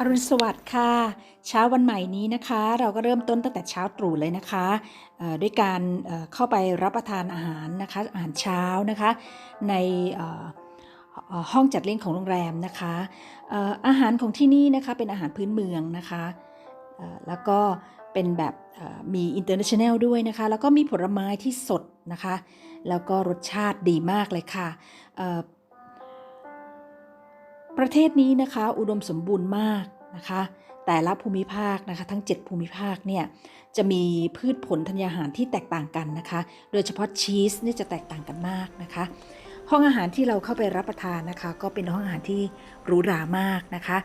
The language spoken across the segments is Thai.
อรุณสวัสดิ์ค่ะ เช้าวันใหม่นี้นะคะ เราก็เริ่มต้นตั้งแต่เช้าตรู่เลยนะคะด้วยการเข้าไปรับประทานอาหารนะคะอาหารเช้านะคะ ในห้องจัดเลี้ยงของโรงแรมนะคะอาหารของที่นี่นะคะเป็นอาหารพื้นเมืองนะคะแล้วก็เป็นแบบเอ่อมี international ด้วยนะคะ แล้วก็มีผลไม้ที่สดนะคะ แล้วก็รสชาติดีมากเลยค่ะ ประเทศนี้นะคะอุดมสมบูรณ์มากนะคะ แต่ละภูมิภาคนะคะ ทั้ง 7 ภูมิภาคเนี่ยจะมีพืชผลธัญญาหารที่แตกต่างกันนะคะ โดยเฉพาะชีสนี่จะแตกต่างกันมากนะคะ ห้องอาหารที่เราเข้าไปรับประทานนะคะ ก็เป็นห้องอาหารที่หรูหรามากนะคะ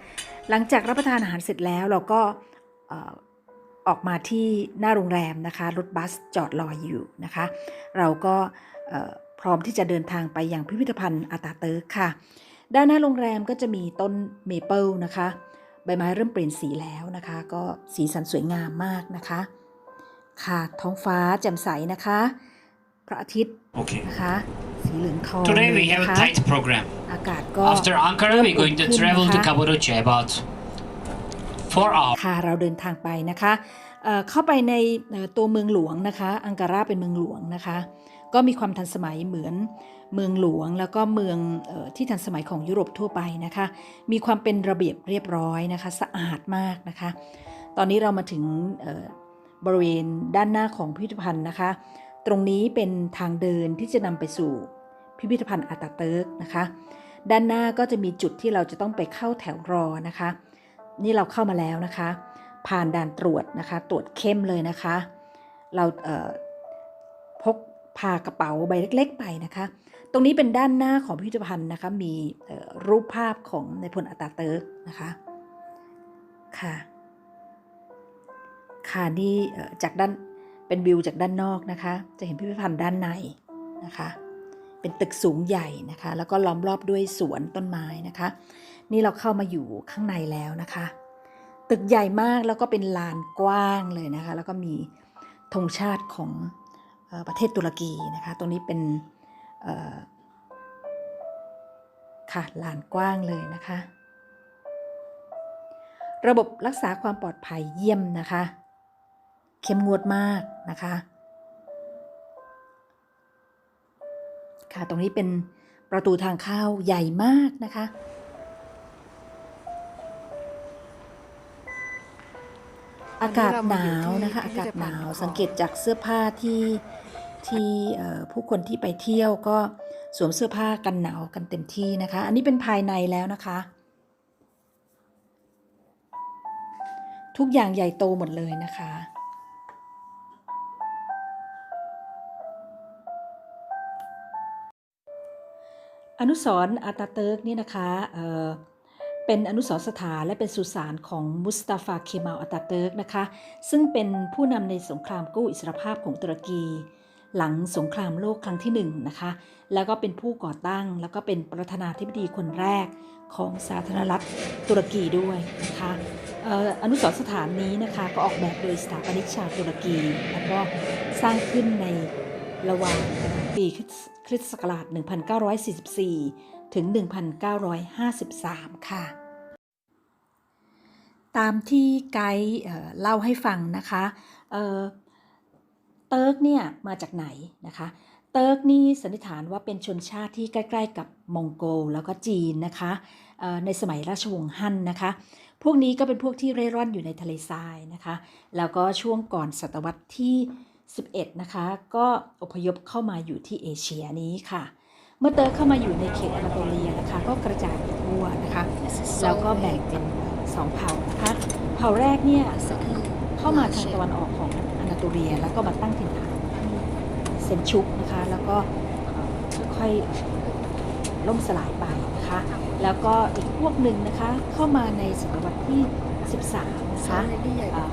หลังจากรับประทานอาหารเสร็จแล้วเราก็อออกมาที่หน้าโรงแรมนะคะรถบัสจอดรออยู่นะคะ เราก็พร้อมที่จะเดินทางไปยังพิพิธภัณฑ์อาตาเติร์กค่ะ ด้านหน้าโรงแรมก็จะมีต้นเมเปิลนะคะ ใบไม้เริ่มเปลี่ยนสีแล้วนะคะ ก็สีสันสวยงามมากนะคะ ค่ะท้องฟ้าแจ่มใสนะคะ พระอาทิตย์ Okay. นะคะสีเหลืองทอง Today เล we ย have นะ a คะ tight program. อากาศก็ After Ankara, we're going to travel to Cappadocia about four hours. ค่ะเราเดินทางไปนะคะเอ่อเข้าไปในเอ่อตัวเมืองหลวงนะคะ อังการาเป็นเมืองหลวงนะคะ ก็มีความทันสมัยเหมือนเมืองหลวง แล้วก็เมืองออที่ทันสมัยของยุโรปทั่วไปนะคะ มีความเป็นระเบียบเรียบร้อยนะคะ สะอาดมากนะคะ ตอนนี้เรามาถึงบริเวณด้านหน้าของพิพิธภัณฑ์นะคะ ตรงนี้เป็นทางเดินที่จะนำไปสู่พิพิธภัณฑ์อาตาเติร์กนะคะ ด้านหน้าก็จะมีจุดที่เราจะต้องไปเข้าแถวรอนะคะ นี่เราเข้ามาแล้วนะคะ ผ่านด่านตรวจนะคะ ตรวจเข้มเลยนะคะ เราเพากระเป๋าใบเล็ก ๆ ไปนะคะ ตรงนี้เป็นด้านหน้าของพิพิธภัณฑ์นะคะ มีรูปภาพของในพลอัตาเติร์กนะคะ ค่ะ ค่ะนี่จากด้านเป็นวิวจากด้านนอกนะคะ จะเห็นพิพิธภัณฑ์ด้านในนะคะ เป็นตึกสูงใหญ่นะคะ แล้วก็ล้อมรอบด้วยสวนต้นไม้นะคะ นี่เราเข้ามาอยู่ข้างในแล้วนะคะ ตึกใหญ่มากแล้วก็เป็นลานกว้างเลยนะคะ แล้วก็มีธงชาติของ ประเทศตุรกีนะคะ ตรงนี้เป็นค่ะลานกว้างเลยนะคะ ระบบรักษาความปลอดภัยเยี่ยมนะคะ เข้มงวดมากนะคะ ค่ะ ตรงนี้เป็นประตูทางเข้าใหญ่มากนะคะ อากาศหนาวนะคะ อากาศหนาวสังเกตจากเสื้อผ้าที่ที่เอ่อผู้คนที่ไปเที่ยวก็สวมเสื้อผ้ากันหนาวกันเต็มที่นะคะ อันนี้เป็นภายในแล้วนะคะ ทุกอย่างใหญ่โตหมดเลยนะคะอนุสรณ์อาตาเติร์กนี่นะคะ เป็นอนุสรสถานและเป็นสุสานของมุสตาฟาเคมาลอาตาเติร์กนะคะ ซึ่งเป็นผู้นำในสงครามกู้อิสรภาพของตุรกี หลังสงครามโลกครั้งที่หนึ่งนะคะ แล้วก็เป็นผู้ก่อตั้ง แล้วก็เป็นประธานาธิบดีคนแรกของสาธารณรัฐตุรกีด้วยนะคะอนุสรสถานนี้นะคะก็ออกแบบโดยสถาปนิกชาวตุรกี แล้วก็สร้างขึ้นในระหว่างปีคริสต์ศักราช 1944 ถึง 1953 ค่ะ ตามที่ไกด์เล่าให้ฟังนะคะเเติร์กเนี่ยมาจากไหนนะคะเติร์กนี่สันนิษฐานว่าเป็นชนชาติที่ใกล้ ๆ กับมองโกลแล้วก็จีนนะคะในสมัยราชวงศ์ฮั่นนะคะ พวกนี้ก็เป็นพวกที่เร่ร่อนอยู่ในทะเลทรายนะคะ แล้วก็ช่วงก่อนศตวรรษที่ 11 นะคะ ก็อพยพเข้ามาอยู่ที่เอเชียนี้ค่ะ มื่อเติร์กเข้ามาอยู่ในเขตอนาโตเลียนะคะก็กระจายไปทั่วนะคะแล้วก็แบ่งเป็นสองเผ่านะคะเผ่าแรกเนี่ยเข้ามาทางตะวันออกของอนาโตเลีย แล้วก็มาตั้งถิ่นฐานที่เซนชุกนะคะแล้วก็เอ่อค่อยๆล่มสลายไปนะคะแล้วก็อีกพวกหนึ่งนะคะเข้ามาในศตวรรษที่ 13นะคะอ่า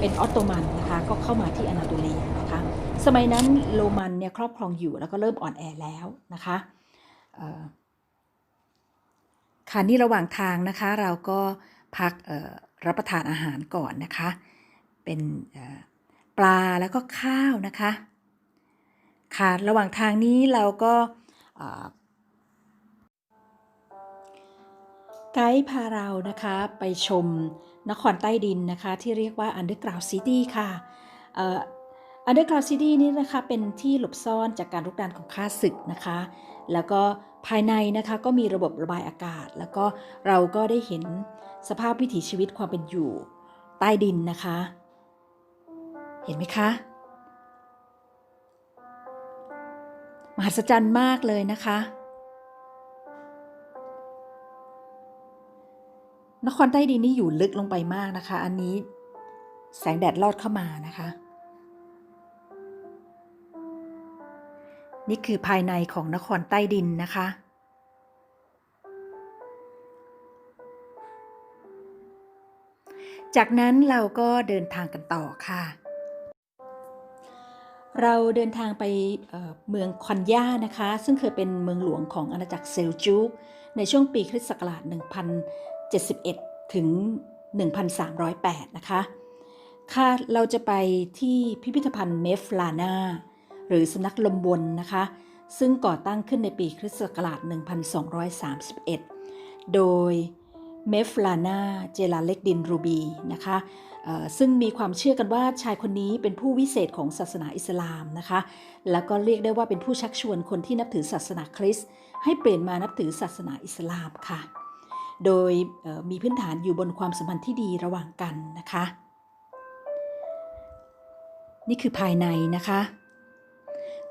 เป็นออตโตมันนะคะก็เข้ามาที่อนาโตเลียนะคะสมัยนั้นโรมันเนี่ยครอบครองอยู่แล้วก็เริ่มอ่อนแอแล้วนะคะค่ะนี่ระหว่างทางนะคะเราก็พักรับประทานอาหารก่อนนะคะ เป็นปลาแล้วก็ข้าวนะคะค่ะระหว่างทางนี้เราก็ไกด์พาเรานะคะไปชม นครใต้ดินนะคะ ที่เรียกว่า Underground City ค่ะอ่อ Underground City นี่นะคะเป็นที่หลบซ่อนจากการรุกรานของข้าศึกนะคะ แล้วก็ภายในนะคะก็มีระบบระบายอากาศ แล้วก็เราก็ได้เห็นสภาพวิถีชีวิตความเป็นอยู่ใต้ดินนะคะ เห็นไหมคะ มหัศจรรย์มากเลยนะคะ นครใต้ดินนี่อยู่ลึกลงไปมากนะคะ อันนี้แสงแดดลอดเข้ามานะคะ นี่คือภายในของนครใต้ดินนะคะ จากนั้นเราก็เดินทางกันต่อค่ะ เราเดินทางไปเเมืองคอนย่านะคะ ซึ่งเคยเป็นเมืองหลวงของอาณาจักรเซลจูกในช่วงปีคริสต์ศักราช 1071 ถึง 1308 นะคะ ค่ะ เราจะไปที่พิพิธภัณฑ์เมฟลานาหรือสำนักลมบนนะคะ ซึ่งก่อตั้งขึ้นในปีคริสต์ศักราช 1231 โดยเมฟลานาเจลาเล็กดินรูบีนะคะซึ่งมีความเชื่อกันว่าชายคนนี้เป็นผู้วิเศษของศาสนาอิสลามนะคะ แล้วก็เรียกได้ว่าเป็นผู้ชักชวนคนที่นับถือศาสนาคริสต์ให้เปลี่ยนมานับถือศาสนาอิสลามค่ะ โดยมีพื้นฐานอยู่บนความสัมพันธ์ที่ดีระหว่างกันนะคะ นี่คือภายในนะคะ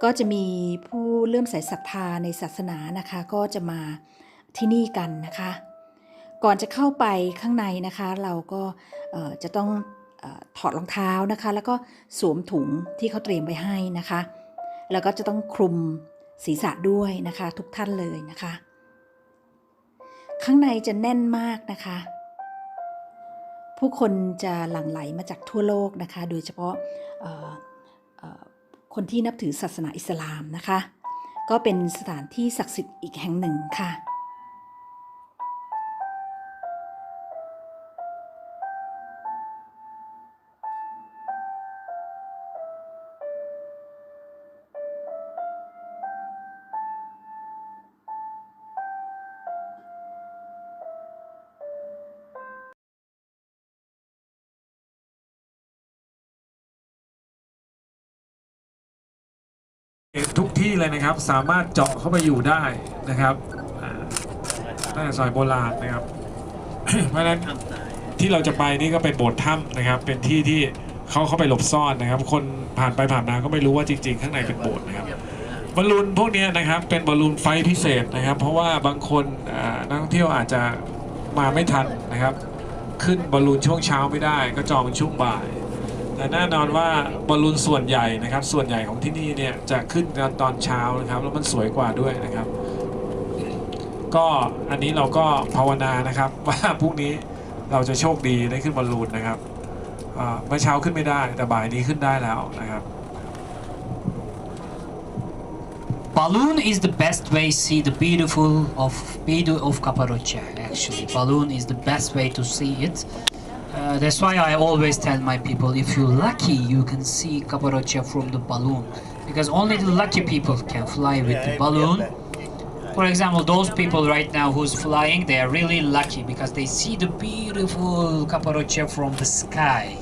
ก็จะมีผู้เลื่มใส่ศรัทธาในศาสนานะคะ ก็จะมาที่นี่กันนะคะ ก่อนจะเข้าไปข้างในนะคะ เราก็จะต้องออถอดรองเท้านะคะ แล้วก็สวมถุงที่เขาเตรียมไว้ให้นะคะ แล้วก็จะต้องคลุมศีรษะด้วยนะคะ ทุกท่านเลยนะคะ ข้างในจะแน่นมากนะคะ ผู้คนจะหลั่งไหลมาจากทั่วโลกนะคะ โดยเฉพาะคนที่นับถือศาสนาอิสลามนะคะ ก็เป็นสถานที่ศักดิ์สิทธิ์อีกแห่งหนึ่งค่ะ เลยนะครับ สามารถเจาะเข้าไปอยู่ได้นะครับตั้งแต่ซอยโบราณนะครับ เพราะฉะนั้นที่เราจะไปนี่ก็เป็นโบสถ์ถ้ำนะครับ เป็นที่ที่เขาเข้าไปหลบซ่อนนะครับ คนผ่านไปผ่านมาก็ไม่รู้ว่าจริง ๆ ข้างในเป็นโบสถ์นะครับบอลลูนพวกนี้นะครับเป็นบอลลูนไฟพิเศษนะครับ เพราะว่าบางคนนักท่องเที่ยวอาจจะมาไม่ทันนะครับ ขึ้นบอลลูนช่วงเช้าไม่ได้ ก็จองเป็นช่วงบ่าย แต่แน่นอนว่าบอลลูนส่วนใหญ่นะครับ ส่วนใหญ่ของที่นี่เนี่ยจะขึ้นตอนเช้านะครับแล้วมันสวยกว่าด้วยนะครับ ก็อันนี้เราก็ภาวนานะครับว่าพรุ่งนี้เราจะโชคดีได้ขึ้นบอลลูนนะครับเมื่อเช้าขึ้นไม่ได้แต่บ่ายนี้ขึ้นได้แล้วนะครับ Balloon is the best way to see the beautiful of beauty of Cappadocia. Actually, balloon is the best way to see it. That's why I always tell my people, if you're lucky, you can see Cappadocia from the balloon, because only the lucky people can fly with the balloon. For example, those people right now who's flying, they are really lucky because they see the beautiful Cappadocia from the sky.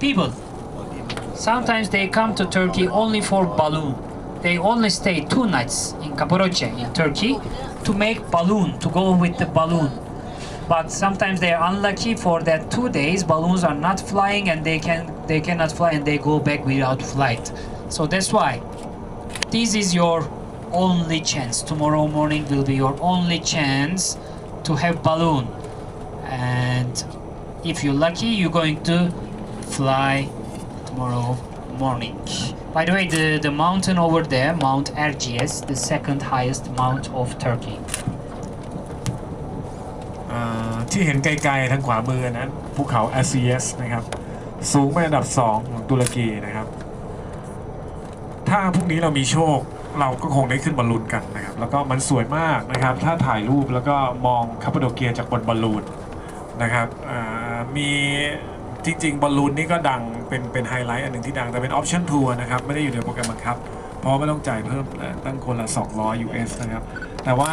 People, Sometimes they come to Turkey only for balloon. They only stay two nights in Cappadocia in Turkey to make balloon, to go with the balloon. But sometimes they are unlucky for that two days balloons are not flying and they can they cannot fly and they go back without flight. So that's why this is your only chance. Tomorrow morning will be your only chance to have balloon. And if you're lucky, you're going to fly tomorrow morning. By the way, the, the mountain over there, Mount Erciyes, the second highest mount of Turkey. ที่เห็นไกลๆทางขวามือนั้นภูเขา a s i e s นะครับ สูงเป็นอันดับ 2 ของตุรกีนะครับ ถ้าพรุ่งนี้เรามีโชคเราก็คงได้ขึ้นบอลลูนกันนะครับ แล้วก็มันสวยมากนะครับ ถ้าถ่ายรูปแล้วก็มองคาปโดเกียจากบนบอลลูนนะครับมีจริงๆบอลลูนนี่ก็ดังเป็นเป็นไฮไลท์อันหนึ่งที่ดังแต่เป็นออปชั่นทัวร์นะครับ ไม่ได้อยู่ในโปรแกรมบังคับ เพราะไม่ต้องจ่ายเพิ่มตั้งคนละ 200 US นะครับ แต่ว่า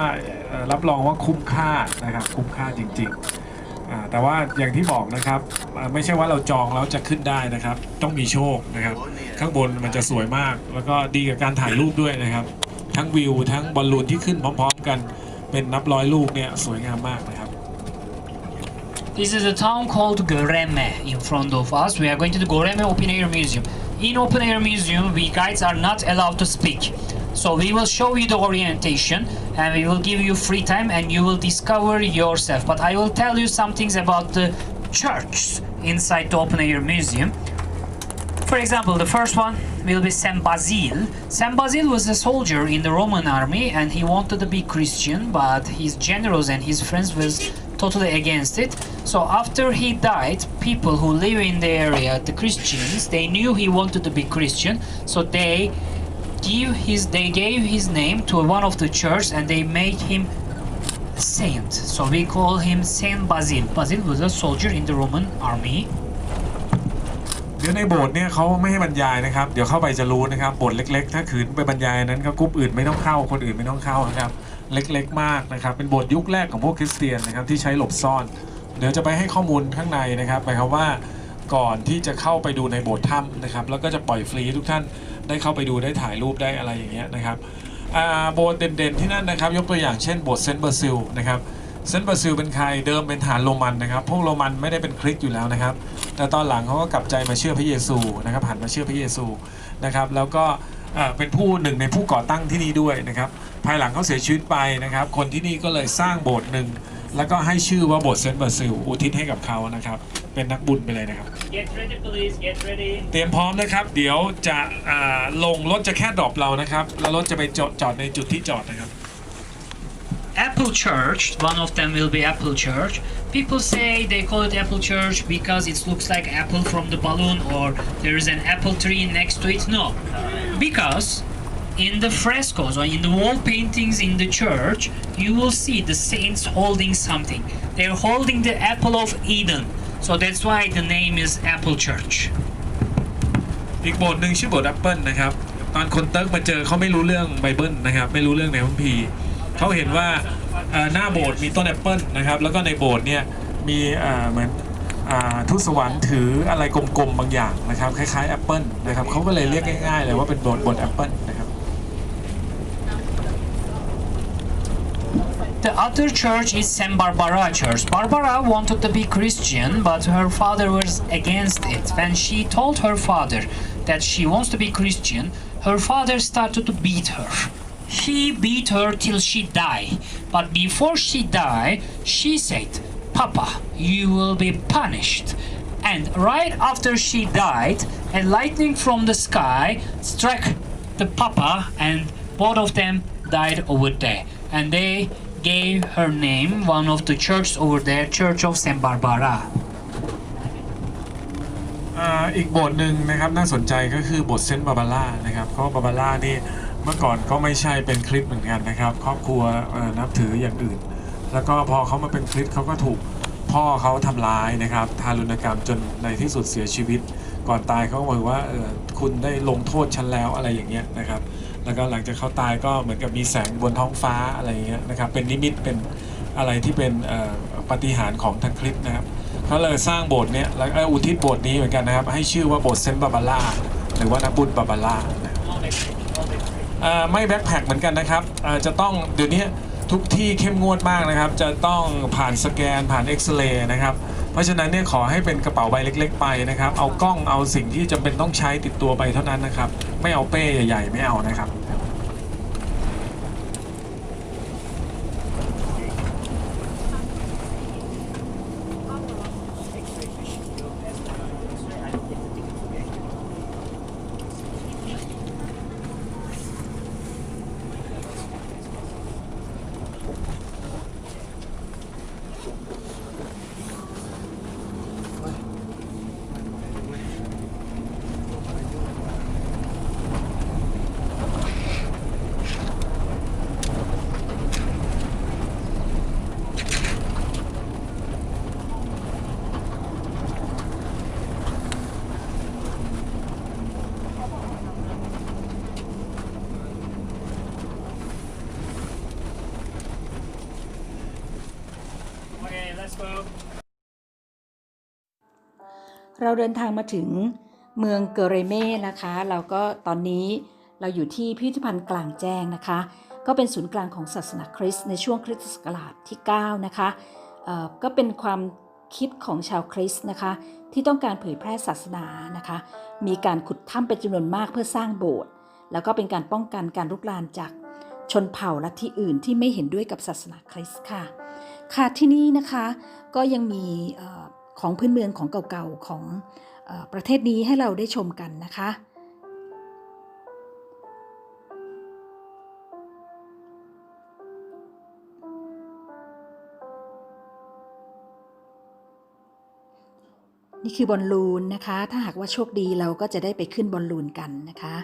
รับรองว่าคุ้มค่านะครับคุ้มค่าจริงๆแต่ว่าอย่างที่บอกนะครับไม่ใช่ว่าเราจองแล้วจะขึ้นได้นะครับ ต้องมีโชคนะครับ ข้างบนมันจะสวยมาก แล้วก็ดีกับการถ่ายรูปด้วยนะครับ ทั้งวิวทั้งบอลลูนที่ขึ้นพร้อม ๆ กันเป็นนับร้อยลูกเนี่ยสวยงามมากนะครับ This is a town called Göreme in front of us. We are going to the Göreme Open Air Museum. In Open Air Museum, we guides are not allowed to speak. So we will show you the orientation and we will give you free time and you will discover yourself. But I will tell you some things about the church inside the Open Air Museum. For example, the first one will be Saint Basil. Saint Basil was a soldier in the Roman army and he wanted to be Christian, but his generals and his friends was totally against it. So after he died, people who live in the area, the Christians, they knew he wanted to be Christian, so they give his they gave his name to one of the church and they made him saint. So we call him Saint Basil. Basil was a soldier in the Roman army. เดี๋ยวในโบสถ์เนี่ยเขาไม่ให้บรรยายนะครับ เดี๋ยวเข้าไปจะรู้นะครับโบสถ์เล็ก ๆ ถ้าขืนไปบรรยายนั้นก็กลุ่มอื่นไม่ต้องเข้าคนอื่นไม่ต้องเข้านะครับ เล็กๆ มากนะครับ เป็นโบสถ์ยุคแรกของพวกคริสเตียนนะครับที่ใช้หลบซ่อน เดี๋ยวจะไปให้ข้อมูลข้างในนะครับหมายความว่าก่อนที่จะเข้าไปดูในโบสถ์ถ้ำนะครับ แล้วก็จะปล่อยฟรีทุกท่าน ได้เข้าไปดูได้ถ่ายรูปได้อะไรอย่างเงี้ยนะครับโบสถ์เด่นๆที่นั่นนะครับ ยกตัวอย่างเช่นโบสถ์เซนต์เบอร์ซิลนะครับเซนต์บาซิลเป็นใครเดิมเป็นฐานโรมันนะครับพวกโรมันไม่ได้เป็นคริสต์อยู่แล้วนะครับ แต่ตอนหลังเขาก็กลับใจมาเชื่อพระเยซูนะครับหันมาเชื่อพระเยซูนะครับ แล้วก็เอ่อเป็นผู้หนึ่งในผู้ก่อตั้งที่นี่ด้วยนะครับ ภายหลังเขาเสียชีวิตไปนะครับ คนที่นี่ก็เลยสร้างโบสถ์หนึ่ง แล้วก็ให้ชื่อว่าโบสถ์เซนต์บาซิลอุทิศให้กับเขานะครับ เป็นนักบุญไปเลยนะครับ Get ready, please. Get ready. เตรียมพร้อมนะครับ เดี๋ยวจะอ่าลงรถจะแค่ดรอปเรานะครับ แล้วรถจะไปจอดจอดในจุดที่จอดนะครับ Apple Church, one of them will be Apple Church. People say they call it Apple Church because it looks like apple from the balloon or there is an apple tree next to it. No, because in the frescoes or in the wall paintings in the church, you will see the saints holding something. They're holding the apple of Eden. So that's why the name is Apple Church. อีกโบสถ์หนึ่งชื่อโบสถ์แอปเปิลนะครับตอนคนเติร์กมาเจอเขาไม่รู้เรื่องไบเบิลนะครับไม่รู้เรื่องในคัมภีร์เขาเห็นว่าหน้าโบสถ์มีต้นแอปเปิลนะครับแล้วก็ในโบสถ์เนี่ยมีเหมือนอทูตสวรรค์ถืออะไรกลมๆบางอย่างนะครับคล้ายๆแอปเปิลนะครับเขาก็เลยเรียกง่ายๆเลยว่าเป็นโบสถ์โบสถ์แอปเปิล The other church is Saint Barbara Church. Barbara wanted to be Christian, but her father was against it. When she told her father that she wants to be Christian, her father started to beat her. He beat her till she died. But before she died, she said, Papa, you will be punished. And right after she died, a lightning from the sky struck the papa, and both of them died over there. And they gave her name one of the churches over there, Church of Saint Barbara. อ่าอีกโบสถ์หนึ่งนะครับน่าสนใจก็คือโบสถ์เซนต์บาบาร่านะครับเพราะบาบาร่านี่เมื่อก่อนก็ไม่ใช่เป็นคริสต์เหมือนกันนะครับ ครอบครัวนับถืออย่างอื่น แล้วก็พอเขามาเป็นคริสต์เขาก็ถูก พ่อเขาทำร้ายนะครับทารุณกรรมจนในที่สุดเสียชีวิต ก่อนตายเขาก็บอกว่าออคุณได้ลงโทษฉันแล้วอะไรอย่างเงี้ยนะครับ แล้วก็หลังจากเขาตายก็เหมือนกับมีแสงบนท้องฟ้าอะไรอย่างเงี้ยนะครับ เป็นนิมิตเป็นอะไรที่เป็นออปฏิหารของทางคริสต์นะครับเขาเลยสร้างโบสถ์เนี้ยแล้วอุทิศโบสถ์นี้เหมือนกันนะครับ ให้ชื่อว่าโบสถ์เซนต์บาบาร่าหรือว่านักบุญบาบาร่าไม่แบ็คแพคเหมือนกันนะครับจะต้องเดี๋ยวนี้ ทุกที่เข้มงวดมากนะครับ จะต้องผ่านสแกนผ่านเอ็กซเรย์นะครับ เพราะฉะนั้นเนี่ยขอให้เป็นกระเป๋าใบเล็ก ๆ ไปนะครับ เอากล้องเอาสิ่งที่จำเป็นต้องใช้ติดตัวไปเท่านั้นนะครับ ไม่เอาเป้ใหญ่ๆ ไม่เอานะครับ เราเดินทางมาถึงเมืองเกเรเม่นะคะ เราก็ตอนนี้เราอยู่ที่พิพิธภัณฑ์กลางแจ้งนะคะ ก็เป็นศูนย์กลางของศาสนาคริสต์ในช่วงคริสตศักราชที่ 9 นะคะก็เป็นความคิดของชาวคริสต์นะคะ ที่ต้องการเผยแพร่ศาสนานะคะ มีการขุดถ้ำเป็นจำนวนมากเพื่อสร้างโบสถ์แล้วก็เป็นการป้องกันการลุกลามจากชนเผ่าลัทธิอื่นที่ไม่เห็นด้วยกับศาสนาคริสต์ค่ะ ค่ะที่นี่นะคะก็ยังมีของพื้นเมืองของเก่าๆของประเทศนี้ให้เราได้ชมกันนะคะนี่คือบอลลูนนะคะ ถ้าหากว่าโชคดีเราก็จะได้ไปขึ้นบอลลูนกันนะคะ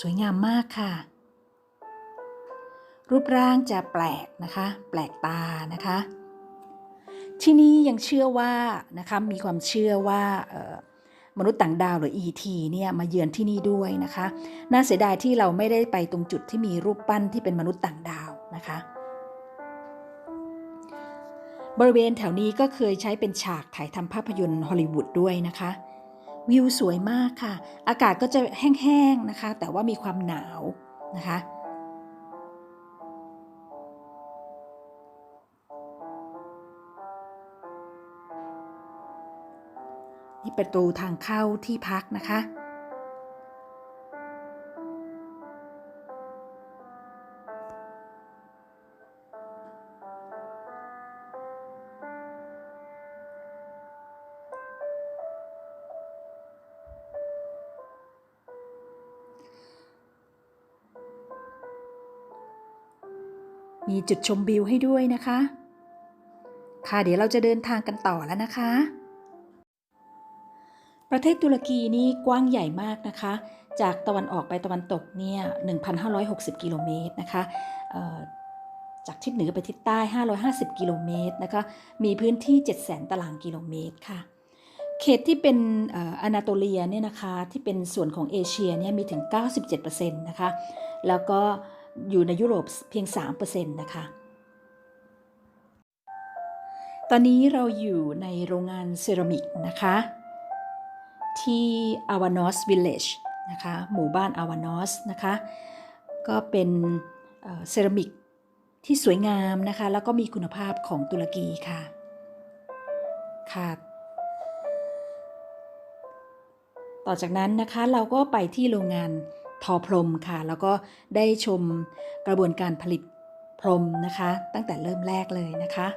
สวยงามมากค่ะ รูปร่างจะแปลกนะคะ แปลกตานะคะ ที่นี่ยังเชื่อว่านะคะมีความเชื่อว่ามนุษย์ต่างดาวหรือ ET เนี่ยมาเยือนที่นี่ด้วยนะคะ น่าเสียดายที่เราไม่ได้ไปตรงจุดที่มีรูปปั้นที่เป็นมนุษย์ต่างดาวนะคะ บริเวณแถวนี้ก็เคยใช้เป็นฉากถ่ายทำภาพยนตร์ฮอลลีวูดด้วยนะคะ วิวสวยมากค่ะ อากาศก็จะแห้งๆนะคะ แต่ว่ามีความหนาวนะคะ ประตูทางเข้าที่พักนะคะ มีจุดชมวิวให้ด้วยนะคะค่ะเดี๋ยวเราจะเดินทางกันต่อแล้วนะคะ ประเทศตุรกีนี่กว้างใหญ่มากนะคะ จากตะวันออกไปตะวันตกเนี่ย 1,560 กิโลเมตรนะคะจากทิศเหนือไปทิศใต้ 550 กิโลเมตรนะคะ มีพื้นที่ 700,000 ตารางกิโลเมตรค่ะ เขตที่เป็นเอ่ออนาโตเลียเนี่ยนะคะ ที่เป็นส่วนของเอเชียเนี่ยมีถึง 97%นะคะ แล้วก็อยู่ในยุโรปเพียง 3%นะคะตอนนี้เราอยู่ในโรงงานเซรามิกนะคะ ที่อาวานอสวิลเลจนะคะหมู่บ้านอาวานอสนะคะก็เป็นเซรามิกที่สวยงามนะคะแล้วก็มีคุณภาพของตุรกีค่ะค่ะต่อจากนั้นนะคะเราก็ไปที่โรงงานทอพรมค่ะ แล้วก็ได้ชมกระบวนการผลิตพรมนะคะ ตั้งแต่เริ่มแรกเลยนะคะ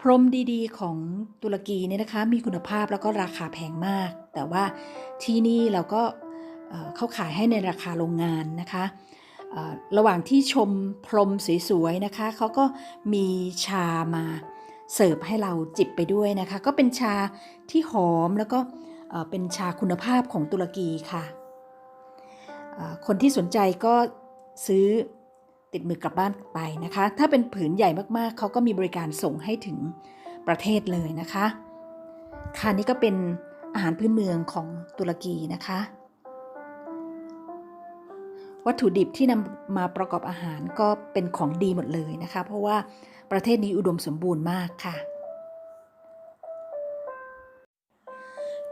พรมดีๆ ของตุรกีเนี่ยนะคะมีคุณภาพแล้วก็ราคาแพงมาก แต่ว่าที่นี่เราก็เอ่อเขาขายให้ในราคาโรงงานนะคะระหว่างที่ชมพรมสวยๆนะคะเขาก็มีชามาเสิร์ฟให้เราจิบไปด้วยนะคะ ก็เป็นชาที่หอมแล้วก็เป็นชาคุณภาพของตุรกีค่ะ คนที่สนใจก็ซื้อ ติดมือกลับบ้านไปนะคะ ถ้าเป็นผืนใหญ่มากๆ เขาก็มีบริการส่งให้ถึงประเทศเลยนะคะค่ะนี่ก็เป็นอาหารพื้นเมืองของตุรกีนะคะ วัตถุดิบที่นำมาประกอบอาหารก็เป็นของดีหมดเลยนะคะ เพราะว่าประเทศนี้อุดมสมบูรณ์มากค่ะ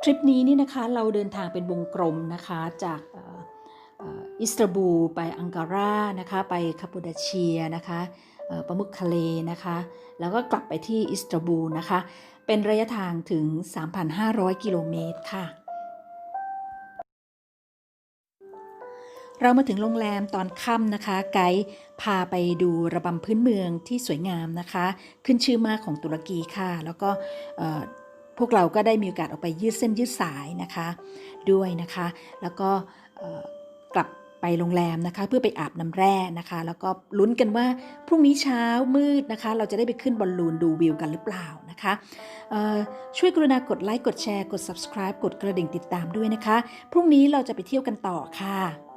ทริปนี้นี่นะคะเราเดินทางเป็นวงกลมนะคะจาก อิสตันบูลไปอังการานะคะไปคาปูดาเชียนะคะประมุขทะเลนะคะ แล้วก็กลับไปที่อิสตันบูลนะคะ เป็นระยะทางถึง 3,500 กิโลเมตรค่ะ เรามาถึงโรงแรมตอนค่ำนะคะ ไกด์พาไปดูระบำพื้นเมืองที่สวยงามนะคะ ขึ้นชื่อมากของตุรกีค่ะ แล้วก็พวกเราก็ได้มีโอกาสออกไปยืดเส้นยืดสายนะคะ ด้วยนะคะ แล้วก็ ไปโรงแรมนะคะ เพื่อไปอาบน้ำแร่นะคะ แล้วก็ลุ้นกันว่าพรุ่งนี้เช้ามืดนะคะ เราจะได้ไปขึ้นบอลลูนดูวิวกันหรือเปล่านะคะช่วยกรุณากดไลค์กดแชร์กด subscribe กดกระดิ่งติดตามด้วยนะคะ พรุ่งนี้เราจะไปเที่ยวกันต่อค่ะ